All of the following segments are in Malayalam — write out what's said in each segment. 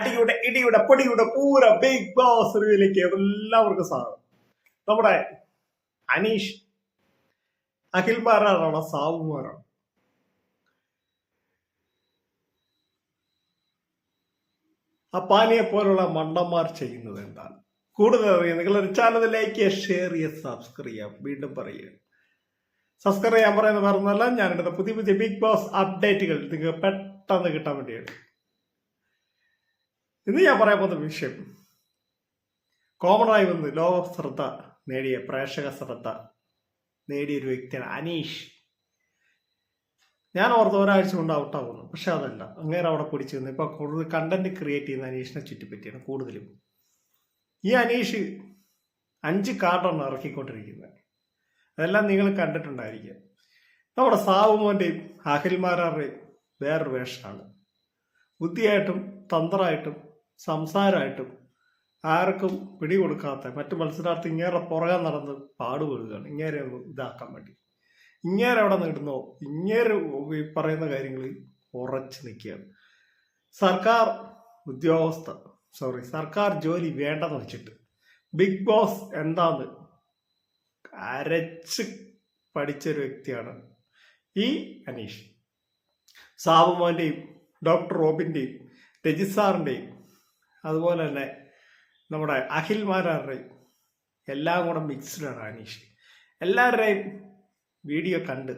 അടിയുടെ ഇടിയുടെ പൊടിയുടെ പൂര ബിഗ് ബോസ് റിവ്യൂലേക്ക് എല്ലാവർക്കും സ്വാഗതം. നമ്മുടെ അനീഷ് അഖിൽ അഖിൽമാരാണോ സാവുമാരാണോ അപ്പാനിയെ പോലുള്ള മണ്ടന്മാർ ചെയ്യുന്നത് എന്താണ്? കൂടുതൽ അറിയാം നിങ്ങളൊരു ചാനൽ ലൈക്ക് ഷെയർ ചെയ്യുക സബ്സ്ക്രൈബ് ചെയ്യാം. വീണ്ടും പറയുക. സബ്സ്ക്രൈബ് ചെയ്യാൻ പറയുന്നത് പറഞ്ഞല്ല ഞാനിടുന്ന പുതിയ പുതിയ ബിഗ് ബോസ് അപ്ഡേറ്റുകൾ നിങ്ങൾക്ക് പെട്ടെന്ന് കിട്ടാൻ വേണ്ടിയാണ്. ഇന്ന് ഞാൻ പറയാൻ പോകുന്ന വിഷയം. കോമണായി വന്ന് ലോക ശ്രദ്ധ നേടിയ പ്രേക്ഷക ശ്രദ്ധ നേടിയ ഒരു വ്യക്തിയാണ് അനീഷ്. ഞാൻ ഓർത്ത് ഒരാഴ്ച കൊണ്ട് ഔട്ടാവുന്നു പക്ഷെ അതല്ല. അങ്ങേരെ അവിടെ പിടിച്ചു നിന്ന് ഇപ്പൊ കൂടുതൽ കണ്ടന്റ് ക്രിയേറ്റ് ചെയ്യുന്ന അനീഷിനെ ചുറ്റിപ്പറ്റിയാണ് കൂടുതലും. ഈ അനീഷ് അഞ്ച് കാർഡാണ് ഇറക്കിക്കൊണ്ടിരിക്കുന്നത്. അതെല്ലാം നിങ്ങൾ കണ്ടിട്ടുണ്ടായിരിക്കാം. നമ്മുടെ സാവുമോന്റെയും അഖിൽമാരാറുടെയും വേറൊരു വേഷമാണ്. ബുദ്ധിയായിട്ടും തന്ത്രമായിട്ടും സംസാരമായിട്ടും ആർക്കും പിടികൊടുക്കാത്ത മറ്റു മത്സരാർത്ഥി ഇങ്ങേറെ പുറകെ നടന്ന് പാടുപെടുകയാണ്. ഇങ്ങേരെ ഒന്ന് ഇതാക്കാൻ വേണ്ടി. ഇങ്ങേരെ അവിടെ നിടുന്നോ ഇങ്ങേരെ ഈ പറയുന്ന കാര്യങ്ങൾ ഉറച്ചു നിൽക്കുകയാണ്. സർക്കാർ ഉദ്യോഗസ്ഥ സോറി സർക്കാർ ജോലി വേണ്ടെന്ന് വെച്ചിട്ട് ബിഗ് ബോസ് എന്താന്ന് അരച്ച് പഠിച്ചൊരു വ്യക്തിയാണ് ഈ അനീഷ്. സാബുമോന്റെയും ഡോക്ടർ റോബിന്റെയും രജിസാറിന്റെയും അതുപോലെ തന്നെ നമ്മുടെ അഖിൽ മാരാറുടെയും എല്ലാം കൂടെ മിക്സ്ഡാണ് അനീഷ്. എല്ലാവരുടെയും വീഡിയോ കണ്ട്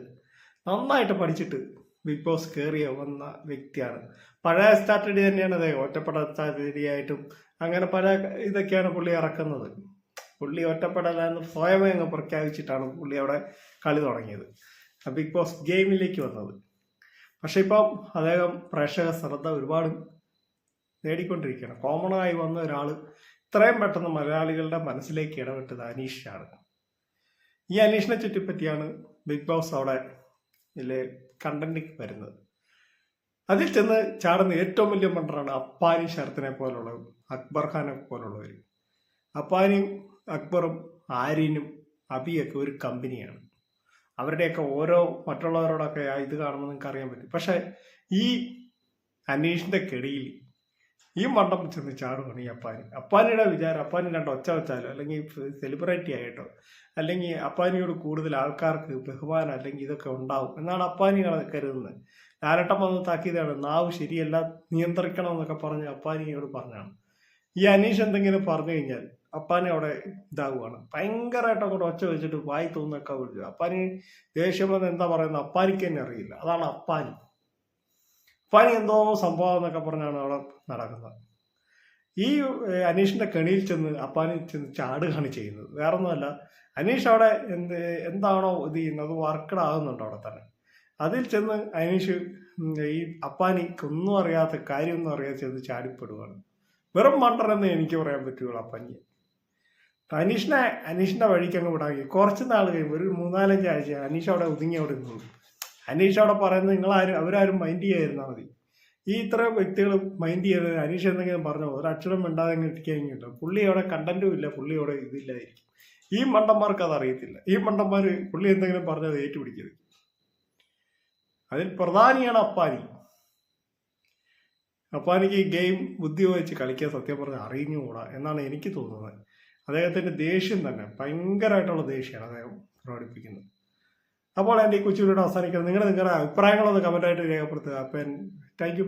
നന്നായിട്ട് പഠിച്ചിട്ട് ബിഗ് ബോസ് കയറിയ വന്ന വ്യക്തിയാണ്. പഴയ സ്ട്രാറ്റജി തന്നെയാണ് അതെ ഒറ്റപ്പെട്ട സ്ട്രാറ്റജി ആയിട്ടും അങ്ങനെ പല ഇതൊക്കെയാണ് പുള്ളി ഇറക്കുന്നത്. പുള്ളി ഒറ്റപ്പെടലെന്ന് സ്വയമേ അങ്ങ് പ്രഖ്യാപിച്ചിട്ടാണ് പുള്ളി അവിടെ കളി തുടങ്ങിയത്. ബിഗ് ബോസ് ഗെയിമിലേക്ക് വന്നത്. പക്ഷെ ഇപ്പം അദ്ദേഹം പ്രേക്ഷക ശ്രദ്ധ ഒരുപാട് നേടിക്കൊണ്ടിരിക്കുകയാണ്. കോമൺ ആയി വന്ന ഒരാൾ ഇത്രയും പെട്ടെന്ന് മലയാളികളുടെ മനസ്സിലേക്ക് ഇടപെട്ടത് അനീഷാണ് ഈ അനീഷിനെ ചുറ്റിപ്പറ്റിയാണ് ബിഗ് ബോസ് അവിടെ ഇതിലെ കണ്ടന്റ് വരുന്നത്. അതിൽ ചെന്ന് ചാടുന്ന ഏറ്റവും വലിയ മണ്ടറാണ് അപ്പാനി ശരത്തിനെ പോലുള്ളവർ അക്ബർ ഖാനെ പോലുള്ളവർ അപ്പാനിയും അക്ബറും ആര്യനും അബിയൊക്കെ ഒരു കമ്പനിയാണ്. അവരുടെയൊക്കെ ഓരോ മറ്റുള്ളവരോടൊക്കെ ഇത് കാണുമ്പോൾ നിങ്ങൾക്ക് അറിയാൻ പറ്റും. പക്ഷേ ഈ അനീഷിന്റെ കെടിയിൽ ഈ മണ്ടം ചെന്ന് ചാടുകയാണ് ഈ അപ്പാനി. അപ്പാനിയുടെ വിചാരം അപ്പാനി രണ്ട് ഒച്ച വെച്ചാലോ? അല്ലെങ്കിൽ സെലിബ്രിറ്റി ആയിട്ടോ? അല്ലെങ്കിൽ അപ്പാനിയോട് കൂടുതൽ ആൾക്കാർക്ക് ബഹുമാനം അല്ലെങ്കിൽ ഇതൊക്കെ ഉണ്ടാവും എന്നാണ് അപ്പാനി കരുതുന്നത്. ലാലട്ടം വന്ന് താക്കിയതാണ്. നാവ് ശരിയല്ല നിയന്ത്രിക്കണം എന്നൊക്കെ പറഞ്ഞ് അപ്പാനിയോട് പറഞ്ഞാണ്. ഈ അനീഷ് എന്തെങ്കിലും പറഞ്ഞു കഴിഞ്ഞാൽ അപ്പാനി അവിടെ ഇതാവുകയാണ് ഭയങ്കരമായിട്ട് അങ്ങോട്ട് ഒച്ച വെച്ചിട്ട് വായി തോന്നൊക്കെ വിളിച്ചു അപ്പാനി ദേഷ്യം വന്ന് എന്താ പറയുന്നത്? അപ്പാനിക്ക് തന്നെ അറിയില്ല. അതാണ് അപ്പാനി. അപ്പാനി എന്തോ സംഭവം എന്നൊക്കെ പറഞ്ഞാണ് അവിടെ നടക്കുന്നത്. ഈ അനീഷിന്റെ കെണിയിൽ ചെന്ന് അപ്പാനി ചെന്ന് ചാടുകയാണ് ചെയ്യുന്നത്. വേറൊന്നുമല്ല അനീഷ് അവിടെ എന്ത് എന്താണോ ഇത് ചെയ്യുന്നത് വർക്കഡ് ആകുന്നുണ്ട് അവിടെ തന്നെ. അതിൽ ചെന്ന് അനീഷ് ഈ അപ്പാനിക്ക് ഒന്നും അറിയാത്ത കാര്യമൊന്നും അറിയാതെ ചെന്ന് ചാടിപ്പെടുകയാണ് വെറും മണ്ടറെന്ന് എനിക്ക് പറയാൻ പറ്റുള്ളൂ അപ്പാനി അനീഷിനെ അനീഷിന്റെ വഴിക്ക് അങ്ങ് വിടാമെങ്കിൽ കുറച്ച് നാൾ കഴിയുമ്പോൾ ഒരു മൂന്നാലഞ്ച് ആഴ്ച അനീഷ് അവിടെ ഒതുങ്ങി അവിടെ നിന്നുള്ളൂ അനീഷ് അവിടെ പറയുന്നത് നിങ്ങളാരും അവരാരും മൈൻഡ് ചെയ്യാതിരുന്നാൽ മതി. ഈ ഇത്ര വ്യക്തികൾ മൈൻഡ് ചെയ്ത് അനീഷ് എന്തെങ്കിലും പറഞ്ഞോ? ഒരു അക്ഷരം മിണ്ടാതെ ഇരിക്കാനില്ല പുള്ളി അവിടെ കണ്ടന്റും ഇല്ല പുള്ളി അവിടെ ഇതില്ലായിരിക്കും. ഈ മണ്ടന്മാർക്ക് അത് അറിയത്തില്ല. ഈ മണ്ടന്മാർ പുള്ളി എന്തെങ്കിലും പറഞ്ഞത് ഏറ്റുപിടിക്കരുത്. അതിൽ പ്രധാനിയാണ് അപ്പാനി. അപ്പാനിക്ക് ഈ ഗെയിം ബുദ്ധി വഹിച്ച് കളിക്കാൻ സത്യം പറഞ്ഞാൽ അറിഞ്ഞുകൂടാ എന്നാണ് എനിക്ക് തോന്നുന്നത്. അദ്ദേഹത്തിന്റെ ദേഷ്യം തന്നെ ഭയങ്കരമായിട്ടുള്ള ദേഷ്യമാണ് അദ്ദേഹം പ്രകടിപ്പിക്കുന്നത്. അപ്പോൾ എന്റെ ഈ കൊച്ചുകൂടെ അവസാനിക്കുന്നത് നിങ്ങൾ നിങ്ങളുടെ അഭിപ്രായങ്ങളൊന്ന് കമന്റായിട്ട് രേഖപ്പെടുത്തുക. അപ്പം താങ്ക് യു